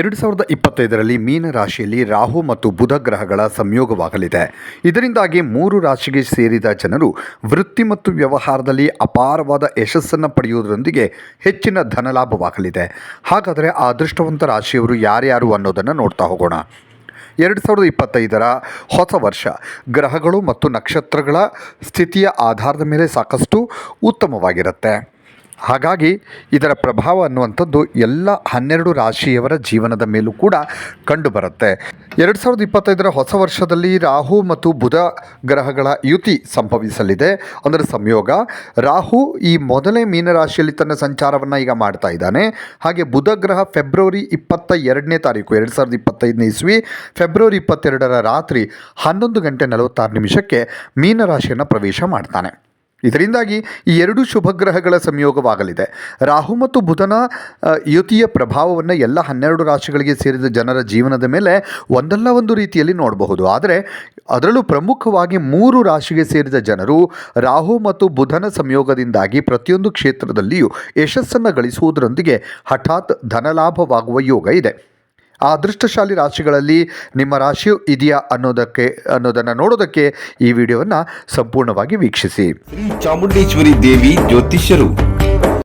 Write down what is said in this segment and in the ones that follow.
ಎರಡು ಸಾವಿರದ ಇಪ್ಪತ್ತೈದರಲ್ಲಿ ಮೀನ ರಾಶಿಯಲ್ಲಿ ರಾಹು ಮತ್ತು ಬುಧ ಗ್ರಹಗಳ ಸಂಯೋಗವಾಗಲಿದೆ. ಇದರಿಂದಾಗಿ ಮೂರು ರಾಶಿಗೆ ಸೇರಿದ ಜನರು ವೃತ್ತಿ ಮತ್ತು ವ್ಯವಹಾರದಲ್ಲಿ ಅಪಾರವಾದ ಯಶಸ್ಸನ್ನು ಪಡೆಯುವುದರೊಂದಿಗೆ ಹೆಚ್ಚಿನ ಧನಲಾಭವಾಗಲಿದೆ. ಹಾಗಾದರೆ ಆ ಅದೃಷ್ಟವಂತ ರಾಶಿಯವರು ಯಾರ್ಯಾರು ಅನ್ನೋದನ್ನು ನೋಡ್ತಾ ಹೋಗೋಣ. ಎರಡು ಸಾವಿರದ ಇಪ್ಪತ್ತೈದರ ಹೊಸ ವರ್ಷ ಗ್ರಹಗಳು ಮತ್ತು ನಕ್ಷತ್ರಗಳ ಸ್ಥಿತಿಯ ಆಧಾರದ ಮೇಲೆ ಸಾಕಷ್ಟು ಉತ್ತಮವಾಗಿರುತ್ತೆ. ಹಾಗಾಗಿ ಇದರ ಪ್ರಭಾವ ಅನ್ನುವಂಥದ್ದು ಎಲ್ಲ ಹನ್ನೆರಡು ರಾಶಿಯವರ ಜೀವನದ ಮೇಲೂ ಕೂಡ ಕಂಡುಬರುತ್ತೆ. ಎರಡು ಸಾವಿರದ ಇಪ್ಪತ್ತೈದರ ಹೊಸ ವರ್ಷದಲ್ಲಿ ರಾಹು ಮತ್ತು ಬುಧ ಗ್ರಹಗಳ ಯುತಿ ಸಂಭವಿಸಲಿದೆ. ಅಂದರೆ ಸಂಯೋಗ. ರಾಹು ಈ ಮೊದಲೇ ಮೀನರಾಶಿಯಲ್ಲಿ ತನ್ನ ಸಂಚಾರವನ್ನು ಈಗ ಮಾಡ್ತಾ ಇದ್ದಾನೆ. ಹಾಗೆ ಬುಧ ಗ್ರಹ ಫೆಬ್ರವರಿ ಇಪ್ಪತ್ತ ಎರಡನೇ ತಾರೀಕು, ಎರಡು ಸಾವಿರದ ಇಪ್ಪತ್ತೈದನೇ ಇಸ್ವಿ, ಫೆಬ್ರವರಿ ಇಪ್ಪತ್ತೆರಡರ ರಾತ್ರಿ ಹನ್ನೊಂದು ಗಂಟೆ ನಲವತ್ತಾರು ನಿಮಿಷಕ್ಕೆ ಮೀನರಾಶಿಯನ್ನು ಪ್ರವೇಶ ಮಾಡ್ತಾನೆ. ಇದರಿಂದಾಗಿ ಈ ಎರಡು ಶುಭಗ್ರಹಗಳ ಸಂಯೋಗವಾಗಲಿದೆ. ರಾಹು ಮತ್ತು ಬುಧನ ಯುತಿಯ ಪ್ರಭಾವವನ್ನು ಎಲ್ಲ ಹನ್ನೆರಡು ರಾಶಿಗಳಿಗೆ ಸೇರಿದ ಜನರ ಜೀವನದ ಮೇಲೆ ಒಂದಲ್ಲ ಒಂದು ರೀತಿಯಲ್ಲಿ ನೋಡಬಹುದು. ಆದರೆ ಅದರಲ್ಲೂ ಪ್ರಮುಖವಾಗಿ ಮೂರು ರಾಶಿಗೆ ಸೇರಿದ ಜನರು ರಾಹು ಮತ್ತು ಬುಧನ ಸಂಯೋಗದಿಂದಾಗಿ ಪ್ರತಿಯೊಂದು ಕ್ಷೇತ್ರದಲ್ಲಿಯೂ ಯಶಸ್ಸನ್ನು ಗಳಿಸುವುದರೊಂದಿಗೆ ಹಠಾತ್ ಧನಲಾಭವಾಗುವ ಯೋಗ ಇದೆ. ಆ ಅದೃಷ್ಟಶಾಲಿ ರಾಶಿಗಳಲ್ಲಿ ನಿಮ್ಮ ರಾಶಿಯು ಇದೆಯಾ ಅನ್ನೋದಕ್ಕೆ, ಅನ್ನೋದನ್ನು ನೋಡೋದಕ್ಕೆ ಈ ವಿಡಿಯೋವನ್ನು ಸಂಪೂರ್ಣವಾಗಿ ವೀಕ್ಷಿಸಿ. ಶ್ರೀ ಚಾಮುಂಡೇಶ್ವರಿ ದೇವಿ ಜ್ಯೋತಿಷ್ಯರು.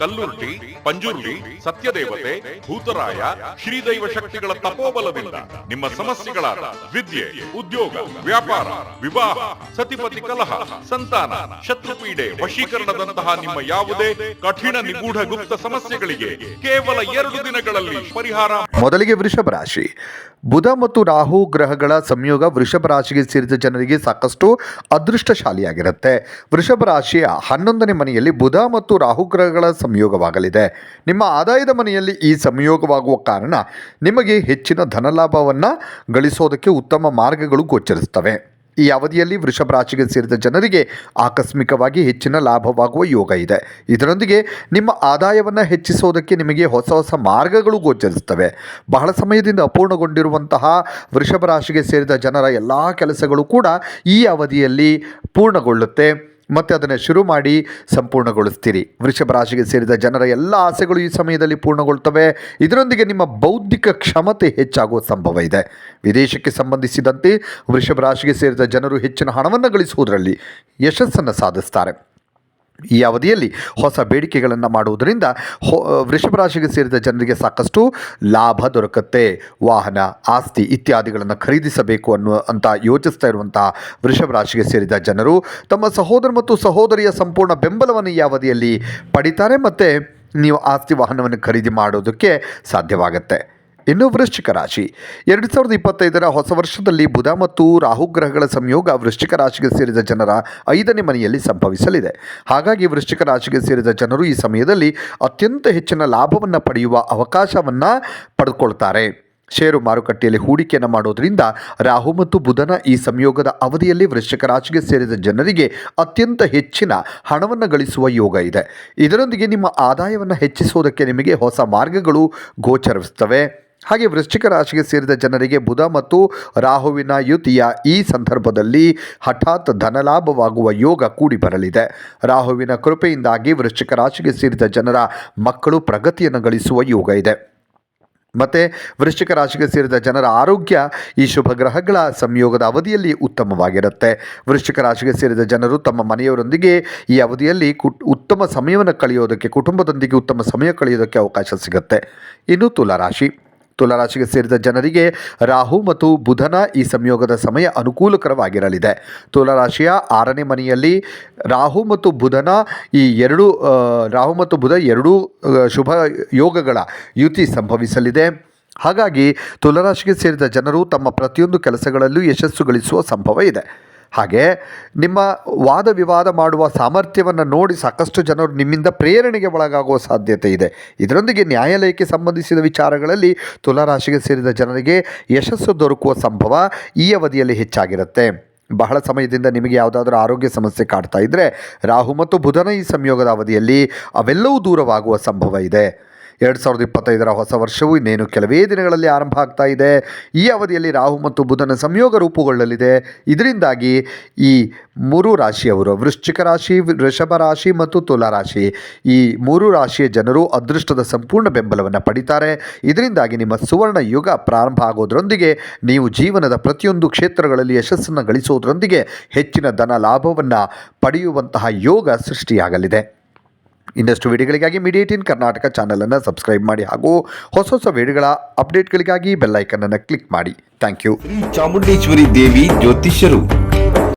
ಕಲ್ಲುರ್ಟಿ ಪಂಜುರ್ಲಿ ಸತ್ಯದೇವತೆ, ಭೂತರಾಯ, ಶ್ರೀದೈವ ಶಕ್ತಿಗಳ ತಪೋಬಲದಿಂದ ನಿಮ್ಮ ಸಮಸ್ಯೆಗಳಾದ ವಿದ್ಯೆ, ಉದ್ಯೋಗ, ವ್ಯಾಪಾರ, ವಿವಾಹ, ಸತಿಪತಿ ಕಲಹ, ಸಂತಾನ, ಶತ್ರುಪೀಡೆ ವಶೀಕರಣದಂತಹ ನಿಮ್ಮ ಯಾವುದೇ ಕಠಿಣ ನಿಗೂಢ ಗುಪ್ತ ಸಮಸ್ಯೆಗಳಿಗೆ ಕೇವಲ ಎರಡು ದಿನಗಳಲ್ಲಿ ಪರಿಹಾರ ಮೊದಲಿಗೆ ವೃಷಭ ರಾಶಿ. ಬುಧ ಮತ್ತು ರಾಹು ಗ್ರಹಗಳ ಸಂಯೋಗ ವೃಷಭ ರಾಶಿಗೆ ಸೇರಿದ ಜನರಿಗೆ ಸಾಕಷ್ಟು ಅದೃಷ್ಟಶಾಲಿಯಾಗಿರುತ್ತೆ. ವೃಷಭ ರಾಶಿಯ ಹನ್ನೊಂದನೇ ಮನೆಯಲ್ಲಿ ಬುಧ ಮತ್ತು ರಾಹು ಗ್ರಹಗಳ ಸಂಯೋಗವಾಗಲಿದೆ. ನಿಮ್ಮ ಆದಾಯದ ಮನೆಯಲ್ಲಿ ಈ ಸಂಯೋಗವಾಗುವ ಕಾರಣ ನಿಮಗೆ ಹೆಚ್ಚಿನ ಧನಲಾಭವನ್ನು ಗಳಿಸೋದಕ್ಕೆ ಉತ್ತಮ ಮಾರ್ಗಗಳು ಗೋಚರಿಸ್ತವೆ ಈ ಅವಧಿಯಲ್ಲಿ ವೃಷಭ ರಾಶಿಗೆ ಸೇರಿದ ಜನರಿಗೆ ಆಕಸ್ಮಿಕವಾಗಿ ಹೆಚ್ಚಿನ ಲಾಭವಾಗುವ ಯೋಗ ಇದೆ. ಇದರೊಂದಿಗೆ ನಿಮ್ಮ ಆದಾಯವನ್ನು ಹೆಚ್ಚಿಸೋದಕ್ಕೆ ನಿಮಗೆ ಹೊಸ ಹೊಸ ಮಾರ್ಗಗಳು ಗೋಚರಿಸ್ತವೆ ಬಹಳ ಸಮಯದಿಂದ ಅಪೂರ್ಣಗೊಂಡಿರುವಂತಹ ವೃಷಭ ರಾಶಿಗೆ ಸೇರಿದ ಜನರ ಎಲ್ಲ ಕೆಲಸಗಳು ಕೂಡ ಈ ಅವಧಿಯಲ್ಲಿ ಪೂರ್ಣಗೊಳ್ಳುತ್ತೆ. ಮತ್ತು ಅದನ್ನು ಶುರು ಮಾಡಿ ಸಂಪೂರ್ಣಗೊಳಿಸ್ತೀರಿ. ವೃಷಭ ರಾಶಿಗೆ ಸೇರಿದ ಜನರ ಎಲ್ಲ ಆಸೆಗಳು ಈ ಸಮಯದಲ್ಲಿ ಪೂರ್ಣಗೊಳ್ತವೆ. ಇದರೊಂದಿಗೆ ನಿಮ್ಮ ಬೌದ್ಧಿಕ ಕ್ಷಮತೆ ಹೆಚ್ಚಾಗುವ ಸಂಭವ ಇದೆ. ವಿದೇಶಕ್ಕೆ ಸಂಬಂಧಿಸಿದಂತೆ ವೃಷಭ ರಾಶಿಗೆ ಸೇರಿದ ಜನರು ಹೆಚ್ಚಿನ ಹಣವನ್ನು ಗಳಿಸುವುದರಲ್ಲಿ ಯಶಸ್ಸನ್ನು ಸಾಧಿಸ್ತಾರೆ. ಈ ಅವಧಿಯಲ್ಲಿ ಹೊಸ ಬೇಡಿಕೆಗಳನ್ನು ಮಾಡುವುದರಿಂದ ವೃಷಭ ರಾಶಿಗೆ ಸೇರಿದ ಜನರಿಗೆ ಸಾಕಷ್ಟು ಲಾಭ ದೊರಕುತ್ತೆ. ವಾಹನ, ಆಸ್ತಿ ಇತ್ಯಾದಿಗಳನ್ನು ಖರೀದಿಸಬೇಕು ಅನ್ನುವ, ಅಂತ ಯೋಚಿಸ್ತಾ ಇರುವಂತಹ ವೃಷಭ ರಾಶಿಗೆ ಸೇರಿದ ಜನರು ತಮ್ಮ ಸಹೋದರ ಮತ್ತು ಸಹೋದರಿಯ ಸಂಪೂರ್ಣ ಬೆಂಬಲವನ್ನು ಈ ಅವಧಿಯಲ್ಲಿ ಪಡಿತಾರೆ. ಮತ್ತು ನೀವು ಆಸ್ತಿ ವಾಹನವನ್ನು ಖರೀದಿ ಮಾಡೋದಕ್ಕೆ ಸಾಧ್ಯವಾಗುತ್ತೆ. ಇನ್ನು ವೃಶ್ಚಿಕ ರಾಶಿ. ಎರಡು ಸಾವಿರದ ಇಪ್ಪತ್ತೈದರ ಹೊಸ ವರ್ಷದಲ್ಲಿ ಬುಧ ಮತ್ತು ರಾಹು ಗ್ರಹಗಳ ಸಂಯೋಗ ವೃಶ್ಚಿಕ ರಾಶಿಗೆ ಸೇರಿದ ಜನರ ಐದನೇ ಮನೆಯಲ್ಲಿ ಸಂಭವಿಸಲಿದೆ. ಹಾಗಾಗಿ ವೃಶ್ಚಿಕ ರಾಶಿಗೆ ಸೇರಿದ ಜನರು ಈ ಸಮಯದಲ್ಲಿ ಅತ್ಯಂತ ಹೆಚ್ಚಿನ ಲಾಭವನ್ನು ಪಡೆಯುವ ಅವಕಾಶವನ್ನು ಪಡೆದುಕೊಳ್ತಾರೆ ಷೇರು ಮಾರುಕಟ್ಟೆಯಲ್ಲಿ ಹೂಡಿಕೆಯನ್ನು ಮಾಡೋದರಿಂದ ರಾಹು ಮತ್ತು ಬುಧನ ಈ ಸಂಯೋಗದ ಅವಧಿಯಲ್ಲಿ ವೃಶ್ಚಿಕ ರಾಶಿಗೆ ಸೇರಿದ ಜನರಿಗೆ ಅತ್ಯಂತ ಹೆಚ್ಚಿನ ಹಣವನ್ನು ಗಳಿಸುವ ಯೋಗ ಇದೆ. ಇದರೊಂದಿಗೆ ನಿಮ್ಮ ಆದಾಯವನ್ನು ಹೆಚ್ಚಿಸುವುದಕ್ಕೆ ನಿಮಗೆ ಹೊಸ ಮಾರ್ಗಗಳು ಗೋಚರಿಸುತ್ತವೆ. ಹಾಗೆ ವೃಶ್ಚಿಕ ರಾಶಿಗೆ ಸೇರಿದ ಜನರಿಗೆ ಬುಧ ಮತ್ತು ರಾಹುವಿನ ಯುತಿಯ ಈ ಸಂದರ್ಭದಲ್ಲಿ ಹಠಾತ್ ಧನಲಾಭವಾಗುವ ಯೋಗ ಕೂಡಿ ಬರಲಿದೆ. ರಾಹುವಿನ ಕೃಪೆಯಿಂದಾಗಿ ವೃಶ್ಚಿಕ ರಾಶಿಗೆ ಸೇರಿದ ಜನರ ಮಕ್ಕಳು ಪ್ರಗತಿಯನ್ನು ಗಳಿಸುವ ಯೋಗ ಇದೆ. ಮತ್ತು ವೃಶ್ಚಿಕ ರಾಶಿಗೆ ಸೇರಿದ ಜನರ ಆರೋಗ್ಯ ಈ ಶುಭ ಗ್ರಹಗಳ ಸಂಯೋಗದ ಅವಧಿಯಲ್ಲಿ ಉತ್ತಮವಾಗಿರುತ್ತೆ. ವೃಶ್ಚಿಕ ರಾಶಿಗೆ ಸೇರಿದ ಜನರು ತಮ್ಮ ಮನೆಯವರೊಂದಿಗೆ ಈ ಅವಧಿಯಲ್ಲಿ ಕುಟ್ ಉತ್ತಮ ಸಮಯವನ್ನು ಕಳೆಯೋದಕ್ಕೆ, ಕುಟುಂಬದೊಂದಿಗೆ ಉತ್ತಮ ಸಮಯ ಕಳೆಯೋದಕ್ಕೆ ಅವಕಾಶ ಸಿಗುತ್ತೆ. ಇನ್ನು ತುಲಾರಾಶಿ. ತುಲಾರಾಶಿಗೆ ಸೇರಿದ ಜನರಿಗೆ ರಾಹು ಮತ್ತು ಬುಧನ ಈ ಸಂಯೋಗದ ಸಮಯ ಅನುಕೂಲಕರವಾಗಿರಲಿದೆ. ತುಲಾರಾಶಿಯ ಆರನೇ ಮನೆಯಲ್ಲಿ ರಾಹು ಮತ್ತು ಬುಧನ ಈ ಎರಡು ರಾಹು ಮತ್ತು ಬುಧ ಎರಡೂ ಶುಭ ಯೋಗಗಳ ಯುತಿ ಸಂಭವಿಸಲಿದೆ. ಹಾಗಾಗಿ ತುಲಾರಾಶಿಗೆ ಸೇರಿದ ಜನರು ತಮ್ಮ ಪ್ರತಿಯೊಂದು ಕೆಲಸಗಳಲ್ಲೂ ಯಶಸ್ಸು ಗಳಿಸುವ ಸಂಭವ ಇದೆ. ಹಾಗೆ ನಿಮ್ಮ ವಾದ ವಿವಾದ ಮಾಡುವ ಸಾಮರ್ಥ್ಯವನ್ನು ನೋಡಿ ಸಾಕಷ್ಟು ಜನರು ನಿಮ್ಮಿಂದ ಪ್ರೇರಣೆಗೆ ಒಳಗಾಗುವ ಸಾಧ್ಯತೆ ಇದೆ. ಇದರೊಂದಿಗೆ ನ್ಯಾಯಾಲಯಕ್ಕೆ ಸಂಬಂಧಿಸಿದ ವಿಚಾರಗಳಲ್ಲಿ ತುಲಾರಾಶಿಗೆ ಸೇರಿದ ಜನರಿಗೆ ಯಶಸ್ಸು ದೊರಕುವ ಸಂಭವ ಈ ಅವಧಿಯಲ್ಲಿ ಹೆಚ್ಚಾಗಿರುತ್ತೆ. ಬಹಳ ಸಮಯದಿಂದ ನಿಮಗೆ ಯಾವುದಾದ್ರೂ ಆರೋಗ್ಯ ಸಮಸ್ಯೆ ಕಾಡ್ತಾ ಇದ್ದರೆ ರಾಹು ಮತ್ತು ಬುಧನ ಈ ಸಂಯೋಗದ ಅವಧಿಯಲ್ಲಿ ಅವೆಲ್ಲವೂ ದೂರವಾಗುವ ಸಂಭವ ಇದೆ. ಎರಡು ಸಾವಿರದ ಇಪ್ಪತ್ತೈದರ ಹೊಸ ವರ್ಷವು ಇನ್ನೇನು ಕೆಲವೇ ದಿನಗಳಲ್ಲಿ ಆರಂಭ ಆಗ್ತಾ ಇದೆ. ಈ ಅವಧಿಯಲ್ಲಿ ರಾಹು ಮತ್ತು ಬುಧನ ಸಂಯೋಗ ರೂಪುಗೊಳ್ಳಲಿದೆ. ಇದರಿಂದಾಗಿ ಈ ಮೂರು ರಾಶಿಯವರು ವೃಶ್ಚಿಕ ರಾಶಿ, ವೃಷಭ ರಾಶಿ ಮತ್ತು ತುಲಾ ರಾಶಿ ಈ ಮೂರು ರಾಶಿಯ ಜನರು ಅದೃಷ್ಟದ ಸಂಪೂರ್ಣ ಬೆಂಬಲವನ್ನು ಪಡಿತಾರೆ. ಇದರಿಂದಾಗಿ ನಿಮ್ಮ ಸುವರ್ಣ ಯುಗ ಪ್ರಾರಂಭ ಆಗೋದರೊಂದಿಗೆ ನೀವು ಜೀವನದ ಪ್ರತಿಯೊಂದು ಕ್ಷೇತ್ರಗಳಲ್ಲಿ ಯಶಸ್ಸನ್ನು ಗಳಿಸೋದರೊಂದಿಗೆ ಹೆಚ್ಚಿನ ಧನ ಲಾಭವನ್ನು ಪಡೆಯುವಂತಹ ಯೋಗ ಸೃಷ್ಟಿಯಾಗಲಿದೆ. ಇನ್ನಷ್ಟು ವಿಡಿಯೋಗಳಿಗಾಗಿ ಮೀಡಿಯೇಟ್ ಇನ್ ಕರ್ನಾಟಕ ಚಾನಲನ್ನು ಸಬ್ಸ್ಕ್ರೈಬ್ ಮಾಡಿ ಹಾಗೂ ಹೊಸ ಹೊಸ ವಿಡಿಯೋಗಳ ಅಪ್ಡೇಟ್ಗಳಿಗಾಗಿ ಬೆಲ್ಲೈಕನ್ನನ್ನು ಕ್ಲಿಕ್ ಮಾಡಿ. Thank you Chamundeshwari Devi ಜ್ಯೋತಿಷ್ಯರು.